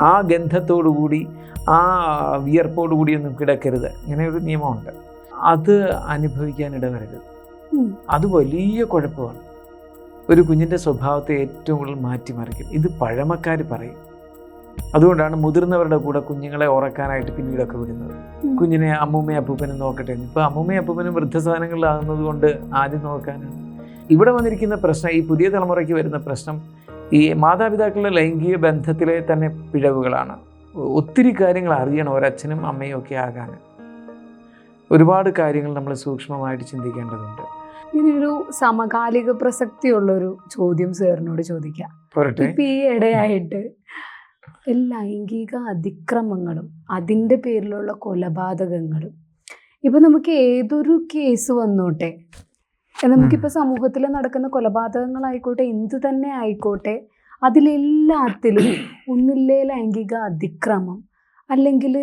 ആ ഗന്ധത്തോടു കൂടി ആ വിയർപ്പോടു കൂടിയൊന്നും കിടക്കരുത്. ഇങ്ങനെ ഒരു നിയമമുണ്ട്. അത് അനുഭവിക്കാൻ ഇടവരരുത്. അത് വലിയ കുഴപ്പമാണ്. ഒരു കുഞ്ഞിന്റെ സ്വഭാവത്തെ ഏറ്റവും കൂടുതൽ മാറ്റിമറിക്കും. ഇത് പഴമക്കാർ പറയും. അതുകൊണ്ടാണ് മുതിർന്നവരുടെ കൂടെ കുഞ്ഞുങ്ങളെ ഉറക്കാനായിട്ട് പിന്നീടൊക്കെ വിടുന്നത്. കുഞ്ഞിനെ അമ്മൂമ്മയും അപ്പൂപ്പനും നോക്കട്ടെ ഇപ്പോൾ ഇപ്പൊ അമ്മൂമ്മയും അപ്പൂപ്പനും വൃദ്ധസാധനങ്ങളിലാകുന്നത് കൊണ്ട് ആദ്യം നോക്കാനാണ്. ഇവിടെ വന്നിരിക്കുന്ന പ്രശ്നം ഈ പുതിയ തലമുറയ്ക്ക് വരുന്ന പ്രശ്നം ഈ മാതാപിതാക്കളുടെ ലൈംഗിക ബന്ധത്തിലെ തന്നെ പിഴവുകളാണ്. ഒത്തിരി കാര്യങ്ങൾ അറിയണം ഒരച്ഛനും അമ്മയും ഒക്കെ ആകാൻ. ഒരുപാട് കാര്യങ്ങൾ നമ്മൾ സൂക്ഷ്മമായിട്ട് ചിന്തിക്കേണ്ടതുണ്ട്. ഇനിയൊരു സമകാലിക പ്രസക്തിയുള്ളൊരു ചോദ്യം സാറിനോട് ചോദിക്കാം. ഇപ്പൊ ഈ ഇടയായിട്ട് ലൈംഗിക അതിക്രമങ്ങളും അതിന്റെ പേരിലുള്ള കൊലപാതകങ്ങളും ഇപ്പം നമുക്ക് ഏതൊരു കേസ് വന്നോട്ടെ? നമുക്കിപ്പോൾ സമൂഹത്തിൽ നടക്കുന്ന കൊലപാതകങ്ങളായിക്കോട്ടെ എന്ത് തന്നെ ആയിക്കോട്ടെ അതിലെല്ലാത്തിലും ഒന്നില്ലേ ലൈംഗിക അതിക്രമം? അല്ലെങ്കിൽ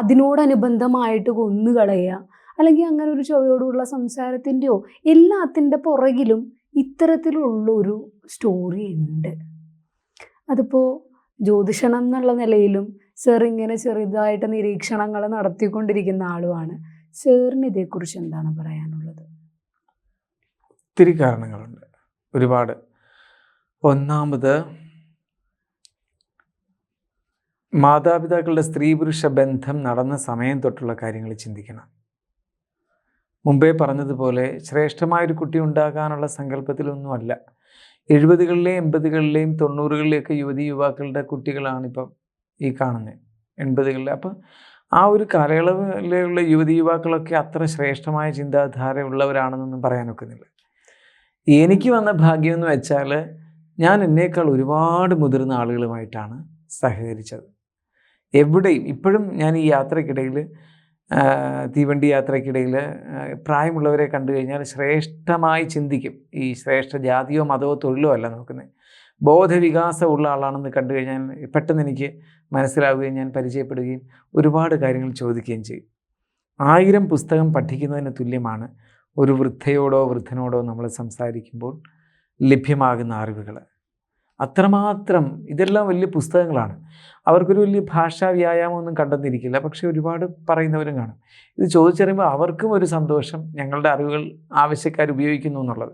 അതിനോടനുബന്ധമായിട്ട് കൊന്നുകളയുക? അല്ലെങ്കിൽ അങ്ങനെ ഒരു ചൊവയോടുള്ള സംസാരത്തിന്റെയോ എല്ലാത്തിന്റെ പുറകിലും ഇത്തരത്തിലുള്ളൊരു സ്റ്റോറി ഉണ്ട്. അതിപ്പോൾ ജ്യോതിഷണം എന്നുള്ള നിലയിലും സർ ഇങ്ങനെ ചെറുതായിട്ട് നിരീക്ഷണങ്ങൾ നടത്തിക്കൊണ്ടിരിക്കുന്ന ആളുമാണ്. സാറിന് ഇതേക്കുറിച്ച് എന്താണ് പറയാനുള്ളത്? ഒത്തിരി കാരണങ്ങളുണ്ട്. ഒരുപാട്. ഒന്നാമത് മാതാപിതാക്കളുടെ സ്ത്രീ പുരുഷ ബന്ധം നടന്ന സമയം തൊട്ടുള്ള കാര്യങ്ങൾ ചിന്തിക്കണം. മുമ്പേ പറഞ്ഞതുപോലെ ശ്രേഷ്ഠമായൊരു കുട്ടി ഉണ്ടാകാനുള്ള സങ്കല്പത്തിലൊന്നുമല്ല. എഴുപതുകളിലെയും എൺപതുകളിലെയും തൊണ്ണൂറുകളിലെയൊക്കെ യുവതി യുവാക്കളുടെ കുട്ടികളാണിപ്പം ഈ കാണുന്നത് എൺപതുകളിലെ. അപ്പം ആ ഒരു കാലയളവിലുള്ള യുവതി യുവാക്കളൊക്കെ അത്ര ശ്രേഷ്ഠമായ ചിന്താധാര ഉള്ളവരാണെന്നൊന്നും പറയാനൊക്കുന്നില്ല. എനിക്ക് വന്ന ഭാഗ്യം എന്ന് വെച്ചാൽ ഞാൻ എന്നേക്കാൾ ഒരുപാട് മുതിർന്ന ആളുകളുമായിട്ടാണ് സഹകരിച്ചത്. എവിടെയും ഇപ്പോഴും ഞാൻ ഈ യാത്രക്കിടയിൽ തീവണ്ടി യാത്രക്കിടയിൽ പ്രായമുള്ളവരെ കണ്ടു കഴിഞ്ഞാൽ ശ്രേഷ്ഠമായി ചിന്തിക്കും. ഈ ശ്രേഷ്ഠ ജാതിയോ മതമോ തൊഴിലോ അല്ല നോക്കുന്നത് ബോധവികാസമുള്ള ആളാണെന്ന് കണ്ടു കഴിഞ്ഞാൽ പെട്ടെന്ന് എനിക്ക് മനസ്സിലാവുകയും ഞാൻ പരിചയപ്പെടുകയും ഒരുപാട് കാര്യങ്ങൾ ചോദിക്കുകയും ചെയ്യും. ആയിരം പുസ്തകം പഠിക്കുന്നതിന് തുല്യമാണ് ഒരു വൃദ്ധയോടോ വൃദ്ധനോടോ നമ്മൾ സംസാരിക്കുമ്പോൾ ലഭ്യമാകുന്ന അറിവുകൾ. അത്രമാത്രം ഇതെല്ലാം വലിയ പുസ്തകങ്ങളാണ്. അവർക്കൊരു വലിയ ഭാഷാ വ്യായാമമൊന്നും കണ്ടെന്നിരിക്കില്ല. പക്ഷെ ഒരുപാട് പറയുന്നവരും കാണും. ഇത് ചോദിച്ചറിയുമ്പോൾ അവർക്കും ഒരു സന്തോഷം ഞങ്ങളുടെ അറിവുകൾ ആവശ്യക്കാർ ഉപയോഗിക്കുന്നു എന്നുള്ളത്.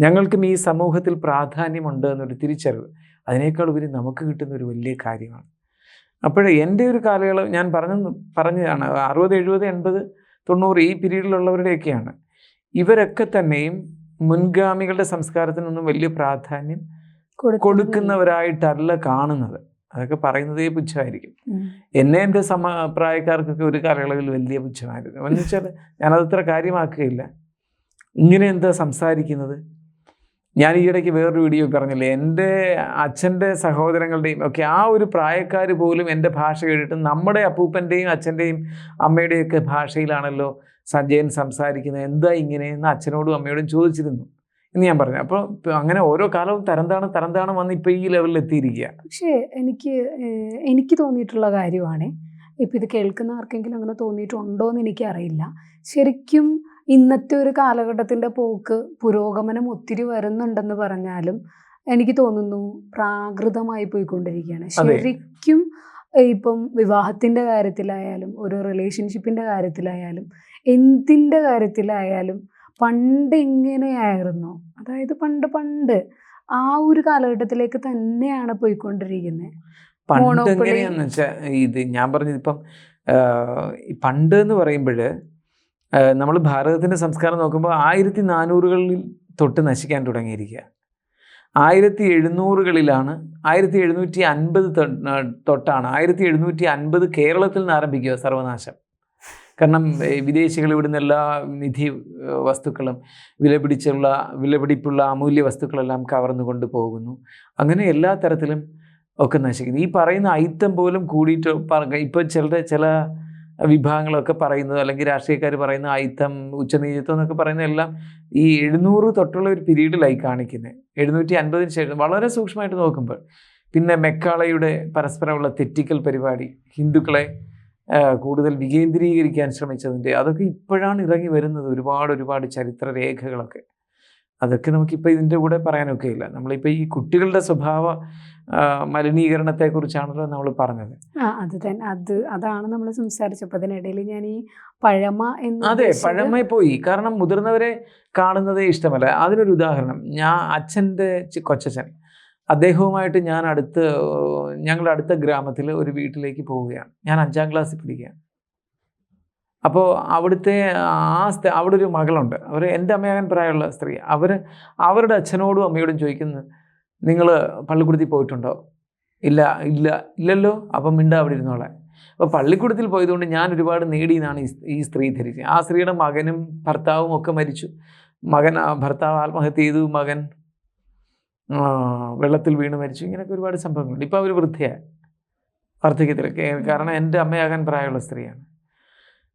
ഞങ്ങൾക്കും ഈ സമൂഹത്തിൽ പ്രാധാന്യമുണ്ട് എന്നൊരു തിരിച്ചറിവ്. അതിനേക്കാൾ ഉപരി നമുക്ക് കിട്ടുന്ന ഒരു വലിയ കാര്യമാണ്. അപ്പോഴേ എന്റെ ഒരു കാലയളവ് ഞാൻ പറഞ്ഞു പറഞ്ഞതാണ് അറുപത് എഴുപത് എൺപത് തൊണ്ണൂറ് ഈ പീരീഡിലുള്ളവരുടെയൊക്കെയാണ്. ഇവരൊക്കെ തന്നെയും മുൻഗാമികളുടെ സംസ്കാരത്തിനൊന്നും വലിയ പ്രാധാന്യം കൊടുക്കുന്നവരായിട്ടല്ല കാണുന്നത്. അതൊക്കെ പറയുന്നതേ പുച്ഛമായിരിക്കും. എന്നെ എന്റെ സമ പ്രായക്കാർക്കൊക്കെ ഒരു കാലയളവിൽ വലിയ പുച്ഛമായിരുന്നു. എന്ന് വെച്ചാൽ ഞാനതത്ര കാര്യമാക്കുകയില്ല. ഇങ്ങനെ എന്താ സംസാരിക്കുന്നത്? ഞാൻ ഈയിടയ്ക്ക് വേറൊരു വീഡിയോ പറഞ്ഞില്ലേ? എന്റെ അച്ഛന്റെ സഹോദരങ്ങളുടെയും ഒക്കെ ആ ഒരു പ്രായക്കാർ പോലും എന്റെ ഭാഷ കേട്ടിട്ട് നമ്മുടെ അപ്പൂപ്പന്റെയും അച്ഛന്റെയും അമ്മയുടെയൊക്കെ ഭാഷയിലാണല്ലോ സഞ്ജയൻ സംസാരിക്കുന്നത് എന്താ ഇങ്ങനെ എന്ന് അച്ഛനോടും അമ്മയോടും ചോദിച്ചിരുന്നു. എന്ന് ഞാൻ പറഞ്ഞു. അപ്പോൾ അങ്ങനെ ഓരോ കാലവും തരംതാണ് തരംതാണ് വന്ന് ഇപ്പോൾ ഈ ലെവലിൽ എത്തിയിരിക്കുക പക്ഷേ എനിക്ക് എനിക്ക് തോന്നിയിട്ടുള്ള കാര്യമാണ്. ഇപ്പം ഇത് കേൾക്കുന്ന ആർക്കെങ്കിലും അങ്ങനെ തോന്നിയിട്ടുണ്ടോ എന്ന് എനിക്കറിയില്ല. ശരിക്കും ഇന്നത്തെ ഒരു കാലഘട്ടത്തിന്റെ പോക്ക് പുരോഗമനം ഒത്തിരി വരുന്നുണ്ടെന്ന് പറഞ്ഞാലും എനിക്ക് തോന്നുന്നു പ്രാകൃതമായി പോയിക്കൊണ്ടിരിക്കുകയാണ്. ശരിക്കും ഇപ്പം വിവാഹത്തിന്റെ കാര്യത്തിലായാലും ഒരു റിലേഷൻഷിപ്പിന്റെ കാര്യത്തിലായാലും എന്തിന്റെ കാര്യത്തിലായാലും പണ്ട് എങ്ങനെയായിരുന്നു അതായത് പണ്ട് പണ്ട് ആ ഒരു കാലഘട്ടത്തിലേക്ക് തന്നെയാണ് പോയിക്കൊണ്ടിരിക്കുന്നത് പണ്ട് എങ്ങനെയാന്ന് വെച്ചാൽ ഇത് ഞാൻ പറഞ്ഞത് ഇപ്പം പണ്ട് എന്ന് പറയുമ്പോൾ നമ്മൾ ഭാരതത്തിന്റെ സംസ്കാരം നോക്കുമ്പോൾ ആയിരത്തി നാനൂറുകളിൽ തൊട്ട് നശിക്കാൻ തുടങ്ങിയിരിക്കുക ആയിരത്തി എഴുന്നൂറുകളിലാണ് ആയിരത്തി എഴുന്നൂറ്റി അൻപത് തൊട്ടാണ് ആയിരത്തി എഴുന്നൂറ്റി അൻപത് കേരളത്തിൽ നിന്ന് ആരംഭിക്കുക സർവനാശം. കാരണം വിദേശികൾ ഇവിടുന്ന് എല്ലാ നിധി വസ്തുക്കളും വിലപിടിച്ചുള്ള വിലപിടിപ്പുള്ള അമൂല്യ വസ്തുക്കളെല്ലാം കവർന്നു കൊണ്ടുപോകുന്നു. അങ്ങനെ എല്ലാ തരത്തിലും ഒക്കെ നശിക്കുന്നു. ഈ പറയുന്ന ഐത്തം പോലും കൂടിയിട്ട് ഇപ്പോൾ ചിലരുടെ ചില വിഭാഗങ്ങളൊക്കെ പറയുന്നത് അല്ലെങ്കിൽ രാഷ്ട്രീയക്കാർ പറയുന്ന ഐത്തം ഉച്ചനീചത്വം എന്നൊക്കെ പറയുന്ന എല്ലാം ഈ എഴുന്നൂറ് തൊട്ടുള്ള ഒരു പീരീഡിലായി കാണിക്കുന്നത് എഴുന്നൂറ്റി അൻപതിന് ശേഷം വളരെ സൂക്ഷ്മമായിട്ട് നോക്കുമ്പോൾ. പിന്നെ മെക്കാളയുടെ പരസ്പരമുള്ള തെറ്റിക്കൽ പരിപാടി ഹിന്ദുക്കളെ കൂടുതൽ വികേന്ദ്രീകരിക്കാൻ ശ്രമിച്ചതിന്റെ അതൊക്കെ ഇപ്പോഴാണ് ഇറങ്ങി വരുന്നത് ഒരുപാട് ഒരുപാട് ചരിത്ര രേഖകളൊക്കെ അതൊക്കെ നമുക്കിപ്പോൾ ഇതിന്റെ കൂടെ പറയാനൊക്കെ ഇല്ല. നമ്മളിപ്പോൾ ഈ കുട്ടികളുടെ സ്വഭാവ മലിനീകരണത്തെക്കുറിച്ചാണല്ലോ നമ്മൾ പറഞ്ഞത്. ആ അത് തന്നെ. അത് അതാണ് നമ്മൾ സംസാരിച്ചപ്പോൾ അതിനിടയിൽ ഞാൻ ഈ പഴമ എന്ന് അതെ പഴമ പോയി. കാരണം മുതിർന്നവരെ കാണുന്നത് ഇഷ്ടമല്ല. അതിനൊരു ഉദാഹരണം. ഞാൻ അച്ഛന്റെ കൊച്ചച്ഛൻ. അദ്ദേഹവുമായിട്ട് ഞാൻ അടുത്ത് ഞങ്ങളുടെ അടുത്ത ഗ്രാമത്തിൽ ഒരു വീട്ടിലേക്ക് പോവുകയാണ്. ഞാൻ അഞ്ചാം ക്ലാസ്സിൽ പഠിക്കുകയാണ്. അപ്പോൾ അവിടുത്തെ ആ സ്ഥ അവിടെ ഒരു മകളുണ്ട്. അവർ എന്റെ അമ്മയാകാൻ പ്രായമുള്ള സ്ത്രീ. അവർ അവരുടെ അച്ഛനോടും അമ്മയോടും ചോദിക്കുന്നത് നിങ്ങൾ പള്ളിക്കൂടത്തിൽ പോയിട്ടുണ്ടോ? ഇല്ല ഇല്ല ഇല്ലല്ലോ. അപ്പം മിണ്ട അവിടെ ഇരുന്നോളെ അപ്പോൾ പള്ളിക്കൂടത്തിൽ പോയതുകൊണ്ട് ഞാൻ ഒരുപാട് നേടി എന്നാണ് ഈ സ്ത്രീ ധരിച്ചത്. ആ സ്ത്രീയുടെ മകനും ഭർത്താവും ഒക്കെ മരിച്ചു. മകൻ ഭർത്താവ് ആത്മഹത്യ ചെയ്തു. മകൻ വെള്ളത്തിൽ വീണ് മരിച്ചു. ഇങ്ങനെയൊക്കെ ഒരുപാട് സംഭവങ്ങളുണ്ട്. ഇപ്പോൾ അവർ വൃദ്ധയായി വാർദ്ധക്യത്തിലൊക്കെ കാരണം എന്റെ അമ്മയാകാൻ പ്രായമുള്ള സ്ത്രീയാണ്.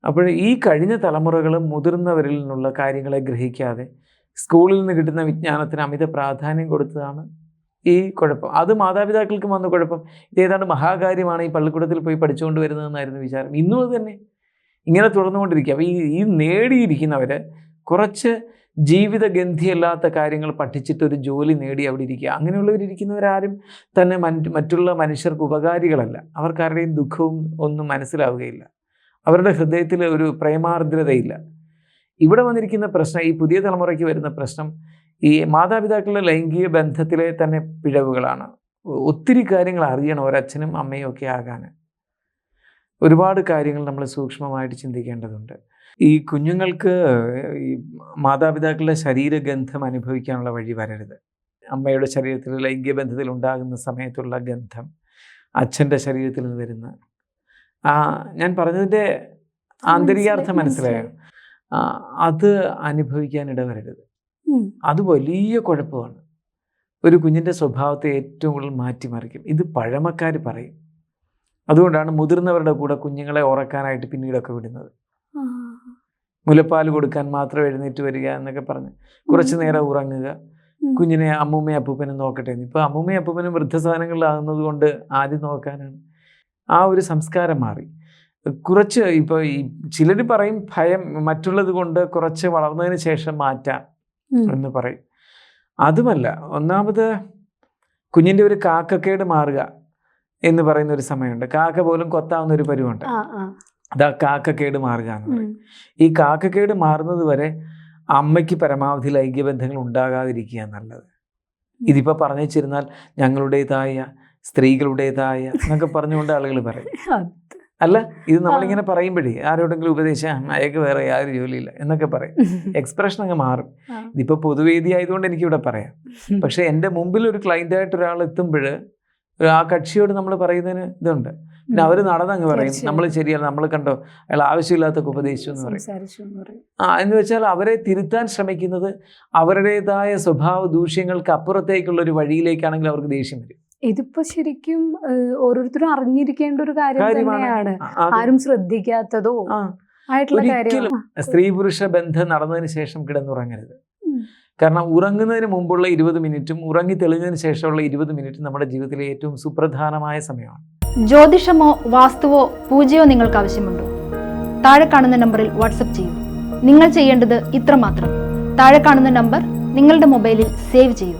അപ്പോൾ ഈ കഴിഞ്ഞ തലമുറകൾ മുതിർന്നവരിൽ നിന്നുള്ള കാര്യങ്ങളെ ഗ്രഹിക്കാതെ സ്കൂളിൽ നിന്ന് കിട്ടുന്ന വിജ്ഞാനത്തിന് അമിത പ്രാധാന്യം കൊടുത്തതാണ് ഈ കുഴപ്പം. അത് മാതാപിതാക്കൾക്ക് വന്ന കുഴപ്പം. ഇതേതാണ്ട് മഹാകാര്യമാണ് ഈ പള്ളിക്കൂടത്തിൽ പോയി പഠിച്ചുകൊണ്ട് വരുന്നതെന്നായിരുന്നു വിചാരം. ഇന്നും അത് തന്നെ ഇങ്ങനെ തുടർന്നുകൊണ്ടിരിക്കുക. അപ്പോൾ ഈ ഈ നേടിയിരിക്കുന്നവർ കുറച്ച് ജീവിതഗന്ധിയല്ലാത്ത കാര്യങ്ങൾ പഠിച്ചിട്ട് ഒരു ജോലി നേടി അവിടെ ഇരിക്കുക. അങ്ങനെയുള്ളവരിയ്ക്കുന്നവരാരും തന്നെ മറ്റുള്ള മനുഷ്യർക്ക് ഉപകാരികളല്ല. അവർക്കാരുടെയും ദുഃഖവും ഒന്നും മനസ്സിലാവുകയില്ല. അവരുടെ ഹൃദയത്തിൽ ഒരു പ്രേമാർദ്രതയില്ല. ഇവിടെ വന്നിരിക്കുന്ന പ്രശ്നം ഈ പുതിയ തലമുറയ്ക്ക് വരുന്ന പ്രശ്നം ഈ മാതാപിതാക്കളുടെ ലൈംഗിക ബന്ധത്തിലെ തന്നെ പിഴവുകളാണ്. ഒത്തിരി കാര്യങ്ങൾ അറിയണം ഒരച്ഛനും അമ്മയും ഒക്കെ ആകാൻ ഒരുപാട് കാര്യങ്ങൾ നമ്മൾ സൂക്ഷ്മമായിട്ട് ചിന്തിക്കേണ്ടതുണ്ട്. ഈ കുഞ്ഞുങ്ങൾക്ക് ഈ മാതാപിതാക്കളുടെ ശരീരഗന്ധം അനുഭവിക്കാനുള്ള വഴി വരരുത്. അമ്മയുടെ ശരീരത്തിൽ ലൈംഗിക ബന്ധത്തിൽ ഉണ്ടാകുന്ന സമയത്തുള്ള ഗന്ധം അച്ഛന്റെ ശരീരത്തിൽ നിന്ന് വരുന്ന ഞാൻ പറഞ്ഞതിന്റെ ആന്തരികാർത്ഥം മനസ്സിലായോ അത് അനുഭവിക്കാൻ ഇടവരരുത്. അത് വലിയ കുഴപ്പമാണ്. ഒരു കുഞ്ഞിന്റെ സ്വഭാവത്തെ ഏറ്റവും കൂടുതൽ മാറ്റിമറിക്കും. ഇത് പഴമക്കാർ പറയും. അതുകൊണ്ടാണ് മുതിർന്നവരുടെ കൂടെ കുഞ്ഞുങ്ങളെ ഉറക്കാനായിട്ട് പിന്നീടൊക്കെ വിടുന്നത്. മുലപ്പാൽ കൊടുക്കാൻ മാത്രം എഴുന്നേറ്റ് വരിക എന്നൊക്കെ പറഞ്ഞ് കുറച്ച് നേരം ഉറങ്ങുക. കുഞ്ഞിനെ അമ്മൂമ്മയും അപ്പൂപ്പനും നോക്കട്ടെ. ഇപ്പോൾ അമ്മൂമ്മയും അപ്പൂപ്പനും വൃദ്ധസാധനങ്ങളിലാകുന്നത് കൊണ്ട് ആദ്യം നോക്കാനാണ്. ആ ഒരു സംസ്കാരം മാറി. കുറച്ച് ഇപ്പോൾ ഈ ചിലർ പറയും ഭയം മറ്റുള്ളത് കൊണ്ട് കുറച്ച് വളർന്നതിന് ശേഷം മാറ്റാം എന്ന് പറയും. അതുമല്ല ഒന്നാമത് കുഞ്ഞിന്റെ ഒരു കാക്കക്കേട് മാറുക എന്ന് പറയുന്ന ഒരു സമയമുണ്ട്. കാക്ക പോലും കൊത്താവുന്ന ഒരു പരിവുണ്ട്. അതാ കാക്കക്കേട് മാറുക എന്ന് പറയും. ഈ കാക്കക്കേട് മാറുന്നത് വരെ അമ്മയ്ക്ക് പരമാവധി ലൈംഗിക ബന്ധങ്ങൾ ഉണ്ടാകാതിരിക്കുക നല്ലത്. ഇതിപ്പോൾ പറഞ്ഞു വെച്ചിരുന്നാൽ ഞങ്ങളുടേതായ സ്ത്രീകളുടേതായ എന്നൊക്കെ പറഞ്ഞുകൊണ്ട് ആളുകൾ പറയും. അല്ല ഇത് നമ്മളിങ്ങനെ പറയുമ്പോഴേ ആരോടെങ്കിലും ഉപദേശം അയക്ക് വേറെ യാതൊരു ജോലിയില്ല എന്നൊക്കെ പറയും. എക്സ്പ്രഷൻ അങ്ങ് മാറും. ഇതിപ്പോ ഇതിപ്പോൾ പൊതുവേദി ആയതുകൊണ്ട് എനിക്കിവിടെ പറയാം. പക്ഷെ എന്റെ മുമ്പിൽ ഒരു ക്ലൈന്റായിട്ട് ഒരാൾ എത്തുമ്പോൾ ആ കക്ഷിയോട് നമ്മൾ പറയുന്നതിന് ഇതുണ്ട്. പിന്നെ അവർ നടന്നങ്ങ് പറയും. നമ്മൾ ശരിയല്ല നമ്മൾ കണ്ടോ അയാൾ ആവശ്യമില്ലാത്തൊക്കെ ഉപദേശിച്ചു എന്ന് പറയും. ആ എന്ന് വെച്ചാൽ അവരെ തിരുത്താൻ ശ്രമിക്കുന്നത് അവരുടേതായ സ്വഭാവ ദൂഷ്യങ്ങൾക്ക് അപ്പുറത്തേക്കുള്ള ഒരു വഴിയിലേക്കാണെങ്കിൽ അവർക്ക് ദേഷ്യം വരും. ഇതിപ്പോ ശരിക്കും ഓരോരുത്തരും അറിഞ്ഞിരിക്കേണ്ട ഒരു കാര്യം കാര്യമാണ്. തന്നെയാണ്. ആരും ശ്രദ്ധിക്കാത്തതോ ആയിട്ടുള്ള കാര്യം സ്ത്രീ പുരുഷ ബന്ധം നടന്നതിന് ശേഷം കിടന്നുറങ്ങരുത്. കാരണം ഉറങ്ങുന്നതിന് മുമ്പുള്ള ഇരുപത് മിനിറ്റും ഉറങ്ങി തെളിഞ്ഞതിന് ശേഷമുള്ള ഇരുപത് മിനിറ്റും നമ്മുടെ ജീവിതത്തിലെ ഏറ്റവും സുപ്രധാനമായ സമയമാണ്. ജ്യോതിഷമോ വാസ്തുവോ പൂജയോ നിങ്ങൾക്ക് ആവശ്യമുണ്ടോ? താഴെ കാണുന്ന നമ്പറിൽ വാട്സപ്പ് ചെയ്യൂ. നിങ്ങൾ ചെയ്യേണ്ടത് ഇത്രമാത്രം. താഴെ കാണുന്ന നമ്പർ നിങ്ങളുടെ മൊബൈലിൽ സേവ് ചെയ്യൂ.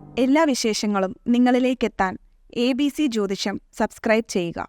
എല്ലാ വിശേഷങ്ങളും നിങ്ങളിലേക്കെത്താൻ എ ബി സി ജ്യോതിഷം സബ്സ്ക്രൈബ് ചെയ്യുക.